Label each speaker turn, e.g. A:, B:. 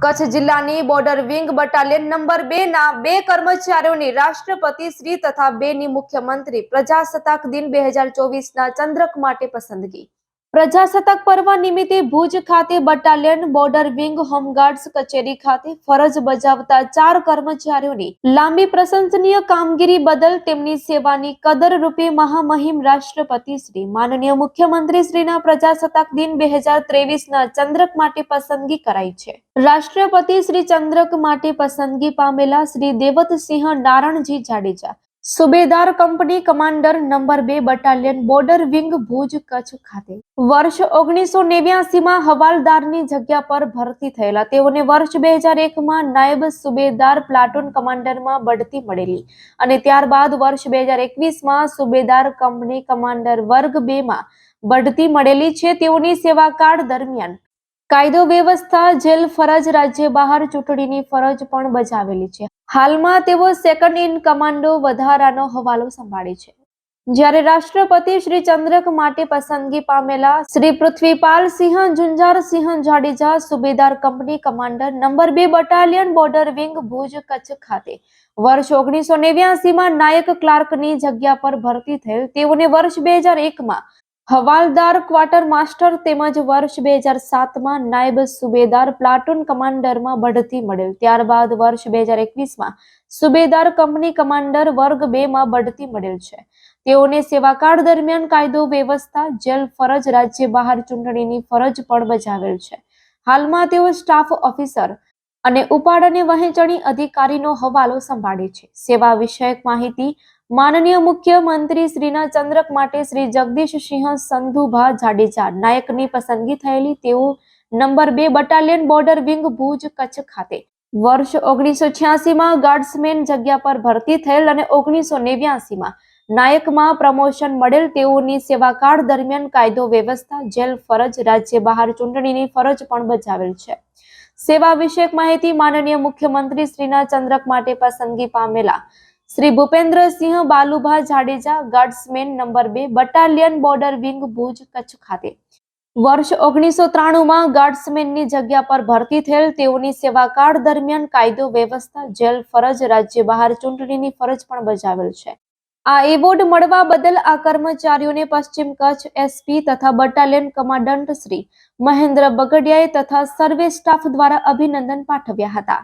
A: કચ્છ જિલ્લાની border wing battalion number બે ના બે કર્મચારીઓની રાષ્ટ્રપતિ શ્રી તથા બે ની મુખ્યમંત્રી પ્રજાસત્તાક દિન બે હજાર ચોવીસ ના ચંદ્રક માટે પસંદગી. પ્રજાસત્તાક પર્વ નિમિત્તે ભુજ ખાતે બટાલિયન બોર્ડર વિંગ હોમગાર્ડ્સ કચેરી ખાતે ફરજ બજાવતા ચાર કર્મચારીઓની લાંબી પ્રશંસનીય કામગીરી બદલ તેમની સેવાની કદર રૂપે મહામહિમ રાષ્ટ્રપતિ શ્રી, માનનીય મુખ્યમંત્રી શ્રીના પ્રજાસત્તાક દિન બે હજાર ત્રેવીસ ના ચંદ્રક માટે પસંદગી કરાઈ છે. રાષ્ટ્રપતિ શ્રી ચંદ્રક માટે પસંદગી પામેલા શ્રી દેવતસિંહ નારણજી જાડેજા સુબેદાર કંપની કમાન્ડર નંબર બે battalion border wing Bhuj Kutch ખાતે. વર્ષ ઓગણીસો નેવ્યાસી માં હવાલદારની જગ્યા પર ભરતી થયેલા. તેઓને વર્ષ બે હજાર એક માં નાયબ સુબેદાર પ્લાટૂન કમાન્ડરમાં બઢતી મળેલી અને ત્યારબાદ વર્ષ બે હજાર એકવીસમાં સુબેદાર કંપની કમાન્ડર વર્ગ બે માં બઢતી મળેલી છે તેઓની સેવાકાળ દરમિયાન. કાયદો વ્યવસ્થા જેલ ફરજ રાજ્ય બહાર ચૂંટણીની ફરજ પણ બજાવેલી છે. હાલમાં તેઓ સેકન્ડ ઇન કમાન્ડો વધારાનો હવાલો સંભાળે છે. જ્યારે રાષ્ટ્રપતિ શ્રી ચંદ્રક માટે પસંદગી પામેલા શ્રી પૃથ્વીપાલ સિંહ ઝુંઝાર સિંહ જાડેજા સુબેદાર કંપની કમાન્ડર નંબર બે battalion border wing Bhuj Kutch ખાતે વર્ષ ઓગણીસો નેવ્યાસી માં નાયક ક્લાર્કની જગ્યા પર ભરતી થયેલ. તેઓને વર્ષ બે હજાર એકમાં હવાલદાર ક્વાર્ટર માસ્ટર તેમજ વર્ષ બે હજાર સાતમાં નાયબ સુબેદાર પ્લાટુન કમાન્ડરમાં બઢતી મળેલ. ત્યારબાદ વર્ષ બે હજાર એકવીસમાં સુબેદાર કંપની કમાન્ડર વર્ગ બેમાં બઢતી મળેલ છે. તેઓને સેવાકાળ દરમિયાન કાયદો, વ્યવસ્થા, જેલ, ફરજ, રાજ્ય બહાર ચૂંટણીની ફરજ પણ બજાવેલ છે. હાલમાં તેઓ સ્ટાફ ઓફિસર અને ઉપાડ અને વહેંચણી અધિકારીનો હવાલો સંભાળે છે. સેવા વિષયક માહિતી માનનીય મુખ્યમંત્રી શ્રીના ચંદ્રક માટે શ્રી જગદીશસિંહ સંધુભા જાડેજા નાયકની પસંદગી થયેલી તેઓ નંબર બે battalion border wing Bhuj Kutch ખાતે વર્ષ ઓગણીસો છ્યાસીમાં ગાર્ડસમેન જગ્યા પર ભરતી થયેલ અને ઓગણીસો નેવ્યાસીમાં નાયકમાં પ્રમોશન મળેલ તેઓની સેવાકાળ દરમિયાન કાયદો વ્યવસ્થા, જેલ, ફરજ, રાજ્ય બહાર ચૂંટણીની ફરજ પણ બજાવેલ છે. સેવા વિષયક માહિતી માનનીય મુખ્યમંત્રી શ્રીના ચંદ્રક માટે પસંદગી પામેલા શ્રી ભૂપેન્દ્રસિંહ બાલુભા જાડેજા ગાર્ડસમેન નંબર બે battalion border wing Bhuj Kutch ખાતે. વર્ષ ઓગણીસો ત્રાણુંમાં ગાર્ડસમેનની જગ્યા પર ભરતી થયેલ તેઓની સેવાકાળ દરમિયાન કાયદો વ્યવસ્થા, જેલ, ફરજ, રાજ્ય બહાર ચૂંટણીની ફરજ પણ બજાવેલ છે. આ એવોર્ડ મળવા બદલ આ કર્મચારીઓને પશ્ચિમ કચ્છ એસપી તથા બટાલિયન કમાન્ડન્ટ શ્રી મહેન્દ્ર બગડિયાએ તથા સર્વે સ્ટાફ દ્વારા અભિનંદન પાઠવ્યા હતા.